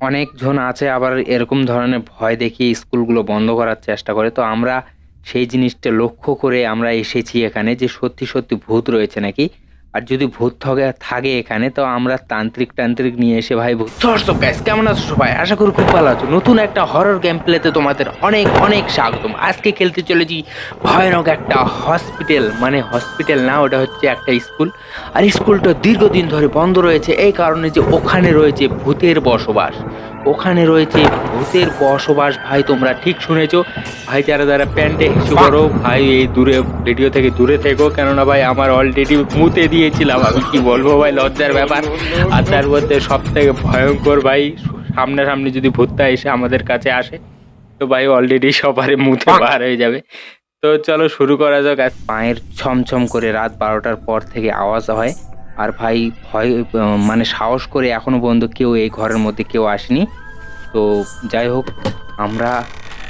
অনেকজন আছে, আবার এরকম ধরনের ভয় দেখিয়ে স্কুলগুলো বন্ধ করার চেষ্টা করে। তো আমরা সেই জিনিসটা লক্ষ্য করে আমরা এসেছি এখানে যে সত্যি সত্যি ভূত রয়েছে নাকি। আর যদি ভূত থাকে থাকে এখানে, তো আমরা তান্ত্রিক তান্ত্রিক নিয়ে এসে ভাই ভূত দর্শক গাইস কেমন আছো সবাই? আশা করি খুব ভালো আছো। নতুন একটা হরর গেম প্লেতে তোমাদের অনেক অনেক স্বাগতম। আজকে খেলতে চলেছি ভয়ানক একটা হসপিটাল মানে হসপিটাল না, ওটা হচ্ছে একটা স্কুল আর স্কুলটা দীর্ঘদিন ধরে বন্ধ রয়েছে, এই কারণে যে ওখানে রয়েছে ভূতের বসবাস। ওখানে রয়েছে ভূতের বসবাস। ভাই তোমরা ঠিক শুনেছো? ভাই যারা যারা প্যান্টে ইস্যু করো ভাই এই দূরে ভিডিও থেকে দূরে থেকো। কেননা ভাই আমার অলরেডি মুতে দিয়েছিলাম। আমি কি বলব ভাই লজ্জার ব্যাপার। আর তার মধ্যে সব থেকে ভয়ঙ্কর ভাই সামনাসামনি যদি ভূতটা এসে আমাদের কাছে আসে তো ভাই অলরেডি সবারই মুতে বার হয়ে যাবে। তো চলো শুরু করা যাক। পায়ের ছমছম করে রাত বারোটার পর থেকে আওয়াজ হয়। আর ভাই ভয় মানে সাহস করে এখনও পর্যন্ত কেউ এই ঘরের মধ্যে কেউ আসেনি। তো যাই হোক, আমরা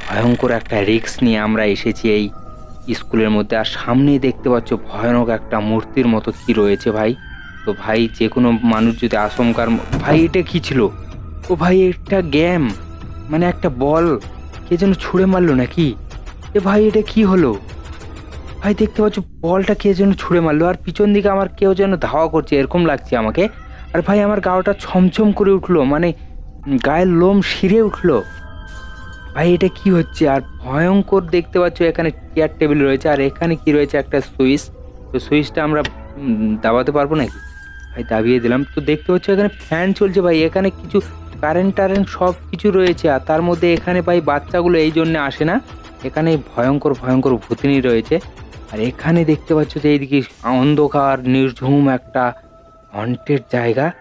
ভয়ঙ্কর একটা রিস্ক নিয়ে আমরা এসেছি এই স্কুলের মধ্যে। আর সামনেই দেখতে পাচ্ছ ভয়ানক একটা মূর্তির মতো কি রয়েছে ভাই। তো ভাই, যে কোনো মানুষ যদি আশঙ্কার ভাই, এটা কি ছিল? ও ভাই, একটা গেম মানে একটা বল কে যেন ছুঁড়ে মারলো নাকি? এ ভাই, এটা কি হলো? ভাই, দেখতে পাচ্ছ, বলটা কে যেন ছুঁড়ে মারলো, আর পিছন দিকে আমার কেউ যেন ধাওয়া করছে, এরকম লাগছে আমাকে। আর ভাই, আমার গাওটা ছমছম করে উঠল মানে গায়ের লোম শিরে উঠল। ভাই, এটা কি হচ্ছে? আর ভয়ঙ্কর দেখতে পাচ্ছ, এখানে চেয়ার টেবিল রয়েছে, আর এখানে কি রয়েছে একটা সুইচ? তো সুইচটা আমরা দাবাতে পারব নাকি? ভাই, দাবিয়ে দিলাম। তো দেখতে পাচ্ছ, এখানে ফ্যান চলছে ভাই, এখানে কিছু কারেন্ট টারেন্ট সব কিছু রয়েছে, আর তার মধ্যে এখানে ভাই বাচ্চাগুলো এই জন্য আসে না। এখানে ভয়ঙ্কর ভয়ঙ্কর ভূতিনি রয়েছে। আর এখানে দেখতে পাচ্ছ যে এইদিকে অন্ধকার, নির্ঝুম একটা হন্টেড জায়গা।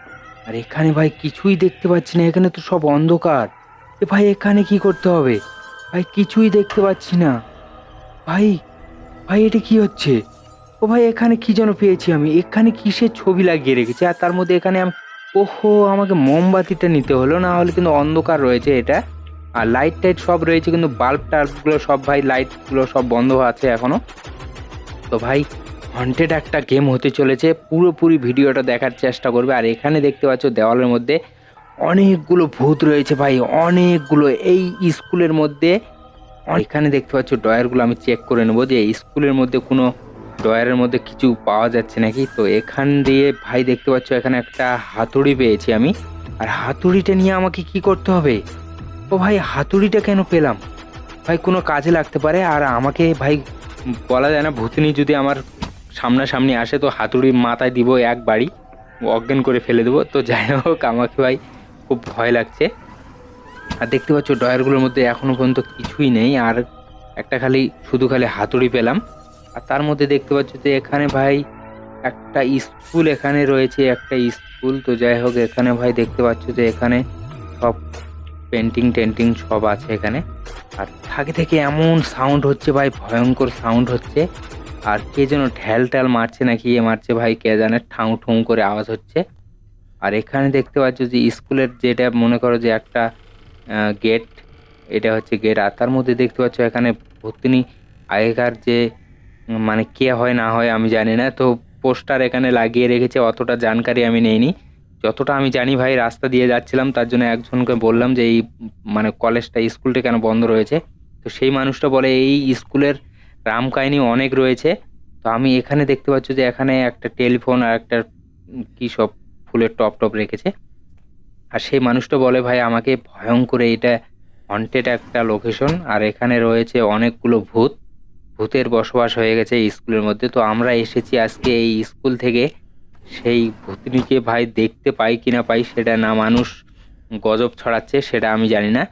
আর এখানে ভাই কিছুই দেখতে পাচ্ছি না, এখানে তো সব অন্ধকার। এ ভাই, এখানে কি করতে হবে? ভাই, কিছুই দেখতে পাচ্ছি না। ভাই ভাই, এটা কি হচ্ছে? ও ভাই, এখানে কি যেন পেয়েছি আমি? এখানে কিসের ছবি লাগিয়ে রেখেছি? আর তার মধ্যে এখানে আম- ওহো, আমাকে মোমবাতিটা নিতে হলো, না হলে কিন্তু অন্ধকার রয়েছে এটা। আর লাইট টাইট সব রয়েছে, কিন্তু বাল্ব টাল্বগুলো সব ভাই লাইটগুলো সব বন্ধ আছে এখনও। তো ভাই হন্টেড একটা গেম হতে চলেছে। পুরোপুরি ভিডিওটা দেখার চেষ্টা করবে। আর এখানে দেখতে পাচ্ছ, দেওয়ালের মধ্যে অনেকগুলো ভূত রয়েছে ভাই, অনেকগুলো। এই স্কুলের মধ্যে এখানে দেখতে পাচ্ছ ডয়ারগুলো আমি চেক করে নেব যে স্কুলের মধ্যে কোনো ডয়ারের মধ্যে কিছু পাওয়া যাচ্ছে নাকি? তো এখান দিয়ে ভাই দেখতে পাচ্ছ, এখানে একটা হাতুড়ি পেয়েছি আমি। আর হাতুড়িটা নিয়ে আমাকে কি করতে হবে? ও ভাই, হাতুড়িটা কেন পেলাম? ভাই, কোনো কাজে লাগতে পারে? আর আমাকে ভাই বলা যায় না, ভূতিনি যদি আমার সামনাসামনি আসে তো হাতুড়ি মাথায় দিব এক বাড়ি, অজ্ঞান করে ফেলে দেবো। তো যাই হোক, আমাকে ভাই খুব ভয় লাগছে। আর দেখতে পাচ্ছ ডয়ারগুলোর মধ্যে এখনও পর্যন্ত কিছুই নেই, আর একটা খালি, শুধু খালি হাতুড়ি পেলাম। আর তার মধ্যে দেখতে পাচ্ছ যে এখানে ভাই একটা স্কুল এখানে রয়েছে, একটা স্কুল। তো যাই হোক, এখানে ভাই দেখতে পাচ্ছ যে এখানে সব পেন্টিং টেন্টিং সব আছে এখানে। আর থাকে এমন সাউন্ড হচ্ছে ভাই, ভয়ঙ্কর সাউন্ড হচ্ছে। আর কে যেন ঢ্যাল ট্যাল মারছে নাকি, এ মারছে ভাই, কে জানে ঠাউ ঠুং করে আওয়াজ হচ্ছে। আর এখানে দেখতে পাচ্ছ যে স্কুলের যেটা মনে করো যে একটা গেট এটা হচ্ছে গেট আর তার মধ্যে দেখতে পাচ্ছ এখানে ভর্তিনি আগেকার যে মানে কে হয় না হয় আমি জানি না। তো পোস্টার এখানে লাগিয়ে রেখেছে, অতটা জানকারি আমি নেইনি। যতটা আমি জানি ভাই, রাস্তা দিয়ে যাচ্ছিলাম, তার জন্য একজনকে বললাম যে এই মানে কলেজটা, স্কুলটা কেন বন্ধ রয়েছে। তো সেই মানুষটা বলে, এই স্কুলের রাম কাহিনী অনেক রয়েছে। তো আমি এখানে দেখতে পাচ্ছ যে এখানে একটা টেলিফোন আর একটা কি সব ফুলের টপ টপ রেখেছে। আর সেই মানুষটা বলে, ভাই, আমাকে ভয়ঙ্কর এটা হন্টেড একটা লোকেশন আর এখানে রয়েছে অনেকগুলো ভূত। ভূতের বসবাস হয়ে গেছে স্কুলের মধ্যে। তো আমরা এসেছি আজকে এই স্কুল থেকে। সেই ভূতনিকে ভাই দেখতে পাই কিনা পাই, সেটা না মানুষ গজব ছড়াচ্ছে, সেটা আমি জানি না।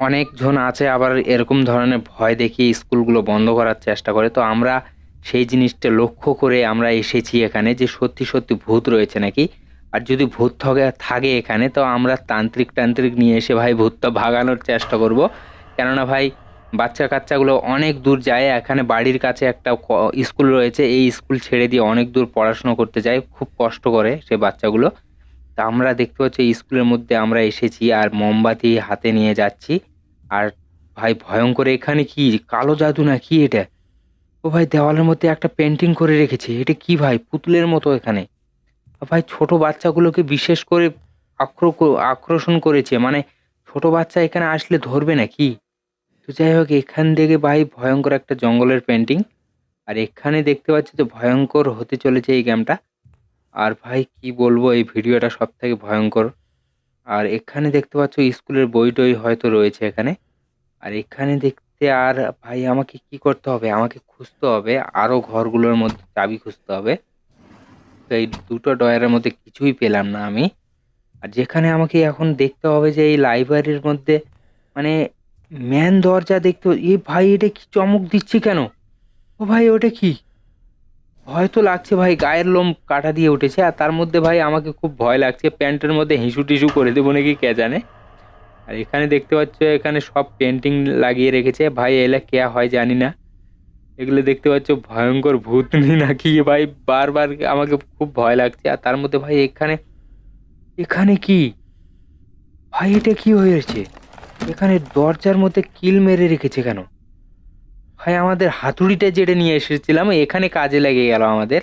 অনেকজন আছে, আবার এরকম ধরনের ভয় দেখিয়ে স্কুলগুলো বন্ধ করার চেষ্টা করে। তো আমরা সেই জিনিসটা লক্ষ্য করে আমরা এসেছি এখানে যে সত্যি সত্যি ভূত রয়েছে নাকি। আর যদি ভূত থাকে এখানে, তো আমরা তান্ত্রিক তান্ত্রিক নিয়ে এসে ভাই ভূতটা ভাগানোর চেষ্টা করব। কেননা ভাই, বাচ্চা কাচ্চাগুলো অনেক দূর যায়। এখানে বাড়ির কাছে একটা স্কুল রয়েছে। এই স্কুল ছেড়ে দিয়ে অনেক দূর পড়াশুনো করতে যায়। খুব কষ্ট করে সে বাচ্চাগুলো। তা আমরা দেখতে পাচ্ছি স্কুলের মধ্যে আমরা এসেছি আর মোমবাতি হাতে নিয়ে যাচ্ছি। আর ভাই ভয়ঙ্কর, এখানে কি কালো জাদু না কি এটা? ও ভাই দেওয়ালের মধ্যে একটা পেন্টিং করে রেখেছে। এটা কি ভাই? পুতুলের মতো এখানে। ভাই ছোট বাচ্চাগুলোকে বিশেষ করে আক্র, আকর্ষণ করেছে। মানে ছোট বাচ্চা এখানে আসলে ধরবে না কি? তো যাই হোক, এখান থেকে ভাই ভয়ঙ্কর একটা জঙ্গলের পেন্টিং আর এখানে দেখতে পাচ্ছি তো ভয়ঙ্কর হতে চলেছে এই গেমটা আর ভাই কি বলব, এই ভিডিওটা সব থেকে ভয়ঙ্কর। আর এখানে দেখতে পাচ্ছ, স্কুলের বই টই হয়তো রয়েছে এখানে। আর এখানে দেখতে আর, ভাই আমাকে কি করতে হবে? আমাকে খুঁজতে হবে। আরও ঘরগুলোর মধ্যে চাবি খুঁজতে হবে। তো এই দুটো ডয়ারের মধ্যে কিছুই পেলাম না আমি। আর যেখানে আমাকে এখন দেখতে হবে যে, এই লাইব্রেরির মধ্যে মানে ম্যান দরজা দেখতে এ ভাই, এটা কি চমক দিচ্ছে কেন? ও ভাই, ওটা কি? ভয় তো লাগছে ভাই, গায়ের লোম কাটা দিয়ে উঠেছে, আর তার মধ্যে ভাই আমাকে খুব ভয় লাগছে, প্যান্টের মধ্যে হিসু টিসু করে দেবো নাকি কে জানে? আর এখানে দেখতে পাচ্ছ, এখানে সব পেন্টিং লাগিয়ে রেখেছে। ভাই, এলে কে হয় জানি না। এগুলো দেখতে পাচ্ছ, ভয়ঙ্কর ভূতনি নাকি? ভাই, বারবার আমাকে খুব ভয় লাগছে। আর তার মধ্যে ভাই, এখানে এখানে কি? ভাই, এটা কি হয়েছে? এখানে দরজার মধ্যে কিল মেরে রেখেছে কেন? ভাই, আমাদের হাতুড়িটা যেটা নিয়ে এসেছিলাম, এখানে কাজে লেগে গেল আমাদের।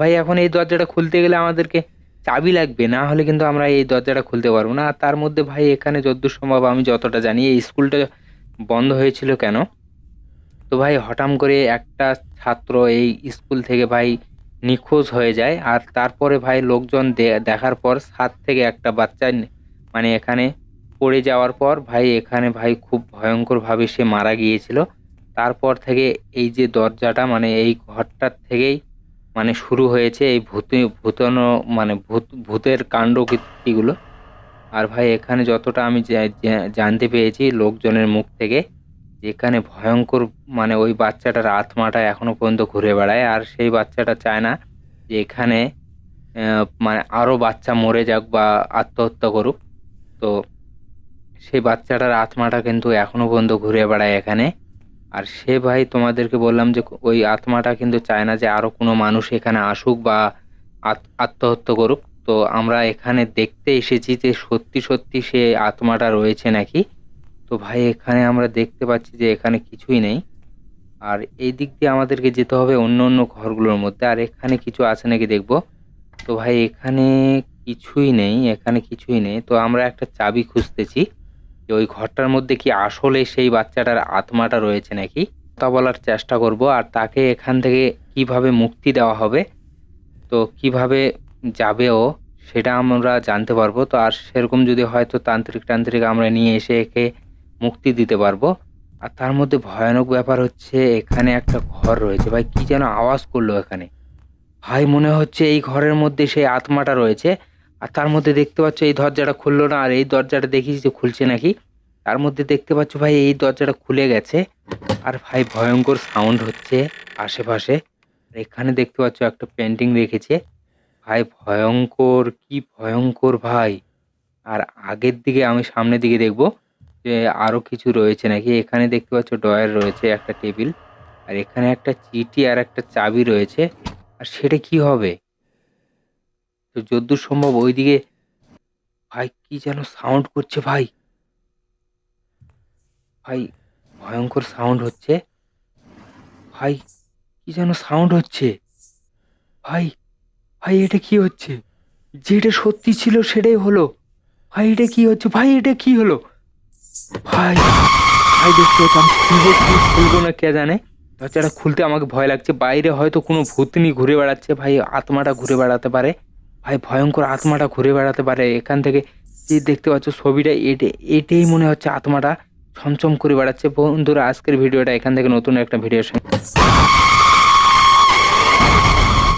ভাই, এখন এই দরজাটা খুলতে গেলে আমাদেরকে চাবি লাগবে, না হলে কিন্তু আমরা এই দরজাটা খুলতে পারব না। আর তার মধ্যে ভাই, এখানে যতদূর সম্ভব আমি যতটা জানি, এই স্কুলটা বন্ধ হয়েছিল কেন? তো ভাই, হঠাৎ করে একটা ছাত্র এই স্কুল থেকে ভাই নিখোঁজ হয়ে যায়। আর তারপরে ভাই, লোকজন দেখার পর সাত থেকে একটা বাচ্চা মানে এখানে পড়ে যাওয়ার পর ভাই, এখানে ভাই খুব ভয়ঙ্করভাবে সে মারা গিয়েছিল। তারপর থেকে এই যে দরজাটা মানে এই ঘরটার থেকেই মানে শুরু হয়েছে এই ভূত, ভূতানো মানে ভূত, ভূতের কাণ্ড কীর্তিগুলো আর ভাই, এখানে যতটা আমি জানতে পেরেছি লোকজনের মুখ থেকে এখানে ভয়ঙ্কর মানে ওই বাচ্চাটার আত্মাটা এখনও পর্যন্ত ঘুরে বেড়ায়। আর সেই বাচ্চাটা চায় না যে এখানে মানে আরও বাচ্চা মরে যাক বা আত্মহত্যা করুক। তো সেই বাচ্চাটার আত্মাটা কিন্তু এখনও পর্যন্ত ঘুরে বেড়ায় এখানে। আর সে ভাই তোমাদেরকে বললাম যে ওই আত্মাটা কিন্তু চায় না যে আরও কোনো মানুষ এখানে আসুক বা আত- আত্মহত্যা করুক। তো আমরা এখানে দেখতে এসেছি যে সত্যি সত্যি সে আত্মাটা রয়েছে নাকি। তো ভাই, এখানে আমরা দেখতে পাচ্ছি যে এখানে কিছুই নেই। আর এই দিক দিয়ে আমাদেরকে যেতে হবে অন্য অন্য ঘরগুলোর মধ্যে। আর এখানে কিছু আছে নাকি দেখব। তো ভাই, এখানে কিছুই নেই, এখানে কিছুই নেই। তো আমরা একটা চাবি খুঁজতেছি। যে ওই ঘরটার মধ্যে কি আসলে সেই বাচ্চাটার আত্মাটা রয়েছে নাকি? কথা বলার চেষ্টা করব, আর তাকে এখান থেকে কীভাবে মুক্তি দেওয়া হবে, তো কীভাবে যাবে ও, সেটা আমরা জানতে পারব। তো আর সেরকম যদি হয় তো তান্ত্রিক টান্ত্রিক আমরা নিয়ে এসে একে মুক্তি দিতে পারব। আর তার মধ্যে ভয়ানক ব্যাপার হচ্ছে, এখানে একটা ঘর রয়েছে। ভাই, কি যেন আওয়াজ করল এখানে। ভাই, মনে হচ্ছে এই ঘরের মধ্যে সেই আত্মাটা রয়েছে। আর তার মধ্যে দেখতে পাচ্ছ এই দরজাটা খুললো না, আর এই দরজাটা দেখি যে খুলছে নাকি? তার মধ্যে দেখতে পাচ্ছ ভাই এই দরজাটা খুলে গেছে, আর ভাই ভয়ঙ্কর সাউন্ড হচ্ছে আশেপাশে। এখানে দেখতে পাচ্ছ একটা পেন্টিং রেখেছে। ভাই ভয়ঙ্কর, কি ভয়ঙ্কর ভাই। আর আগের দিকে আমি সামনের দিকে দেখব যে আরও কিছু রয়েছে নাকি। এখানে দেখতে পাচ্ছ ডয়ার রয়েছে, একটা টেবিল। আর এখানে একটা চিঠি আর একটা চাবি রয়েছে। আর সেটা কি হবে? তো যদ্দূর সম্ভব ওইদিকে ভাই কি যেন সাউন্ড করছে ভাই। ভাই, ভয়ঙ্কর সাউন্ড হচ্ছে। ভাই, কি যেন সাউন্ড হচ্ছে। ভাই ভাই, এটা কি হচ্ছে? যেটা সত্যি ছিল সেটাই হলো। ভাই, এটা কি হচ্ছে? ভাই, এটা কি হলো? ভাই ভাই, দেখতে আমি খুলবো কি খুলবো না কে জানে। দরজাটা খুলতে আমাকে ভয় লাগছে। বাইরে হয়তো কোনো ভূতনি ঘুরে বেড়াচ্ছে। ভাই, আত্মাটা ঘুরে বেড়াতে পারে। ভাই ভয়ঙ্কর আত্মাটা ঘুরে বেড়াতে পারে। এখান থেকে যে দেখতে পাচ্ছ ছবিটা, এটে, এটাই মনে হচ্ছে আত্মাটা ছমছম করে বেড়াচ্ছে। বন্ধুরা, আজকের ভিডিওটা এখান থেকে। নতুন একটা ভিডিওর সঙ্গে